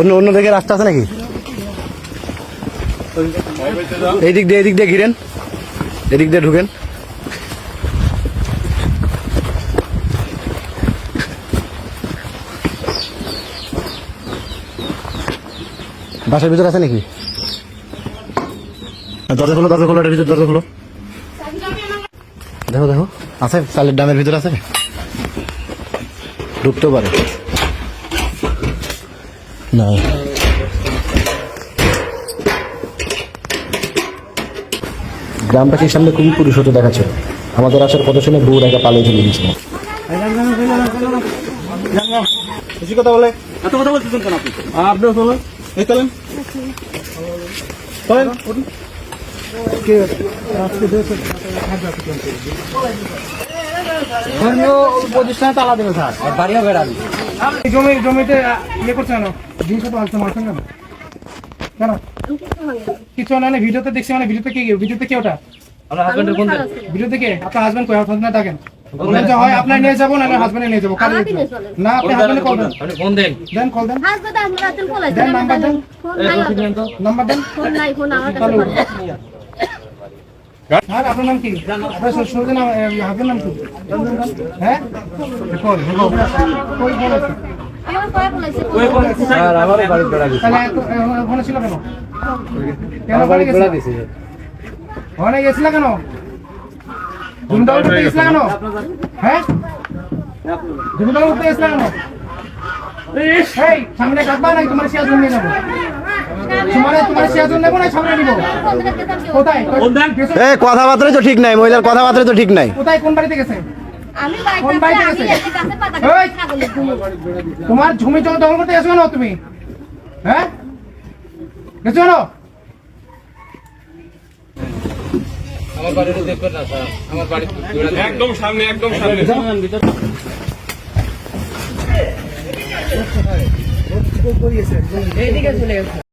অন্য অন্য দিকে রাস্তা আছে নাকি? এই দিক দিয়ে এই দিক দিয়ে ঘিরেন। এদিক দিয়ে ঢুকেন। বাসার ভিতর আছে নাকি? দরজা খোলো দরজা খোলো এটার ভিতর, দরজা খোলো। দেখো দেখো। আছে, চালের ডামের ভিতর আছে। ঢুকতেও পারে। না গ্রামটাকে সামনে খুবই পুরুষত্ব দেখাচ্ছে? আমাদের আসার কথা শুনে বউ একা পালিয়ে চলে গেছিল বেশি কথা বলে, এত কথা বাড়িও জমি জমিতে ইয়ে করছে কেন? জিনিস তো আসতে মারছেন কেন? কেন? কিছু না না ভিডিওতে দেখছি মানে ভিডিওতে কি ভিডিওতে কি ওটা? ভিডিওতে কে? আপনার হাজবেন্ড কই? হাজবেন্ড থাকেন। বললেন হয় আপনার নিয়ে যাব না হাজবেন্ডে নিয়ে যাব। চলেন। না আপনি হাজবেন্ডে কল দেন। ফোন দেন। দেন কল দেন। হাসপাতাল আমরা রাতের ফোন দেন নাম্বার দেন। নাম্বার দেন। ফোন নাই ফোন আমার কাছে নাই। আপনার নাম কি? আপনার শ্বশুরের নাম হাজবেন্ড নাম কি? হ্যাঁ? কল কই ফোন আছে আমার কয়া ফোন আছে আর আমারও বাড়ি বেড়া দিছে। তাহলে ওখানে ছিল কেন? কেন বাড়ি বেড়া দিছে। ওখানে গেছিল কেন? জুমটা উঠতে গেছিল কেন? হ্যাঁ? জুমটা উঠতে গেছিল কেন? এই সামনে কাটবা নাই তোমার সিয়াজুন নিয়ে যাব তোমার তোমার সিয়াজুন নেব না সামনে নিবো। কোথায়? গেছে- এ কথাবার্তাই তো ঠিক নাই মহিলার কথাবার্তাই তো ঠিক নাই। কোথায়? কোন বাড়িতে গেছে? বাড়িতে বাড়িতে। তোমার ঝুমি জল দখল করতে গেছো কেন তুমি? হ্যাঁ? গেছো কেন? আমার বাড়িতে দেখবেন না স্যার আমার বাড়ি একদম সামনে একদম সামনে। এইদিকে চলে গেছে।